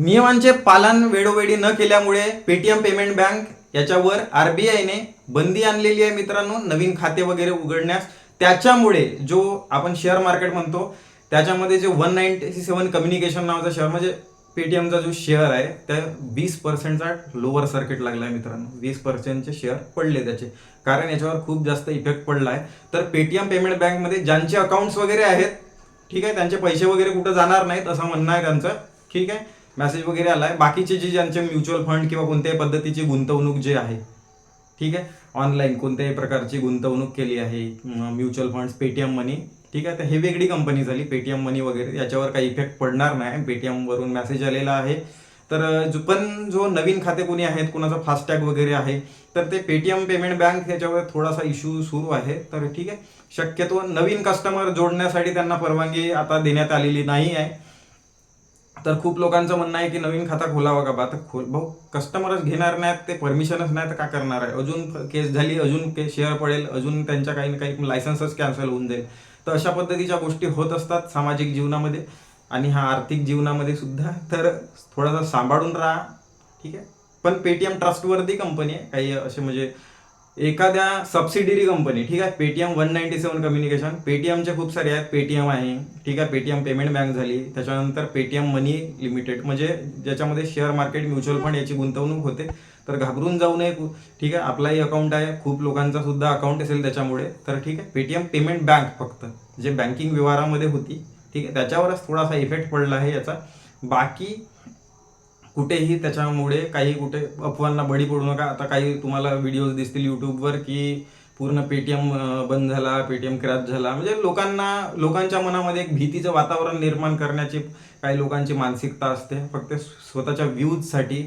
नियमांचे पालन वेळोवेळी न केल्यामुळे पेटीएम पेमेंट बँक याच्यावर आरबीआयने बंदी आणलेली आहे मित्रांनो नवीन खाते वगैरे उघडण्यास. त्याच्यामुळे जो आपण शेअर मार्केट म्हणतो त्याच्यामध्ये जे वन नाईन्टी सेवन कम्युनिकेशन नावाचा शेअर म्हणजे पेटीएमचा जो शेअर आहे त्या वीस पर्सेंटचा लोअर सर्किट लागला आहे मित्रांनो. वीस पर्सेंटचे शेअर पडले त्याचे. कारण याच्यावर खूप जास्त इफेक्ट पडला आहे. तर पेटीएम पेमेंट बँकमध्ये ज्यांचे अकाउंट्स वगैरे आहेत ठीक आहे त्यांचे पैसे वगैरे कुठं जाणार नाहीत असं म्हणणं आहे त्यांचं ठीक आहे. मेसेज वगैरे आलाय. बाकीचे जे ज्यांचे म्युच्युअल फंड किंवा कोणत्याही पद्धतीची गुंतवणूक जे आहे ठीक आहे? ऑनलाईन कोणत्याही प्रकारची गुंतवणूक केली आहे म्युच्युअल फंड्स पेटीएम मनी ठीक आहे? तर हे वेगळी कंपनी झाली पेटीएम मनी वगैरे. याच्यावर काही इफेक्ट पडणार नाही. पेटीएमवरून मेसेज आलेला आहे. तर जो पण जो नवीन खाते कोणी आहेत कुणाचा फास्टॅग वगैरे आहे तर ते पेटीएम पेमेंट बँक याच्यावर थोडासा इश्यू सुरू आहे. तर ठीक आहे? शक्यतो नवीन कस्टमर जोडण्यासाठी त्यांना परवानगी आता देण्यात आलेली नाही आहे. तर खूप लोकांचं म्हणणं आहे की नवीन खाता खोलावा का बा? तर खोल भाऊ कस्टमरच घेणार नाहीत ते परमिशनच नाही तर का करणार आहे? अजून केस झाली अजून के शेअर पडेल अजून त्यांच्या काही ना काही लायसन्सच कॅन्सल होऊन जाईल. तर अशा पद्धतीच्या गोष्टी होत असतात सामाजिक जीवनामध्ये आणि हा आर्थिक जीवनामध्ये सुद्धा. तर थोडासा सांभाळून राहा ठीक आहे? पण पेटीएम ट्रस्टवरती कंपनी आहे. काही असे म्हणजे एखाद्या सबसिडिरी कंपनी ठीक आहे? Paytm one ninety seven communication पेटीएमचे खूप सारे आहेत पेटीएम आहे. ठीक आहे? पेटीएम पेमेंट बँक झाली. त्याच्यानंतर पेटीएम मनी लिमिटेड म्हणजे ज्याच्यामध्ये शेअर मार्केट म्युच्युअल फंड याची गुंतवणूक होते. तर घाबरून जाऊ नये ठीक आहे? आपलाही अकाउंट आहे. खूप लोकांचा सुद्धा अकाउंट असेल त्याच्यामुळे. तर ठीक आहे? पेटीएम पेमेंट बँक फक्त. जे बँकिंग व्यवहारामध्ये होती. ठीक आहे? त्याच्यावरच थोडासा इफेक्ट पडला आहे याचा. बाकी कुठेही त्याच्यामुळे काही कुठे अफवांना बळी पडू नका. आता काही तुम्हाला व्हिडिओज दिसतील युट्यूबवर की पूर्ण पेटीएम बंद झाला पेटीएम क्रॅश झाला. म्हणजे लोकांना लोकांच्या मनामध्ये एक भीतीचं वातावरण निर्माण करण्याची काही लोकांची मानसिकता असते. फक्त स्वतःच्या व्ह्यूजसाठी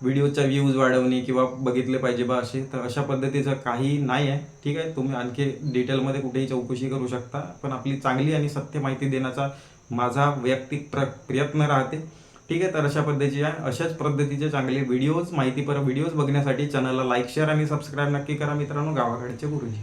व्हिडिओच्या व्ह्यूज वाढवणे किंवा बघितले पाहिजे बा असे. तर अशा पद्धतीचं काही नाही आहे ठीक आहे? तुम्ही आणखी डिटेलमध्ये कुठेही चौकशी करू शकता. पण आपली चांगली आणि सत्य माहिती देण्याचा माझा वैयक्तिक प्र प्रयत्न राहते. ठीक आहे तर अशा पद्धतीच्या अशाच पद्धतीचे चांगले व्हिडिओज माहितीपर व्हिडिओज बघण्यासाठी चॅनलला लाईक शेअर आणि सबस्क्राईब नक्की करा मित्रांनो. गावाकडचे गुरुजी.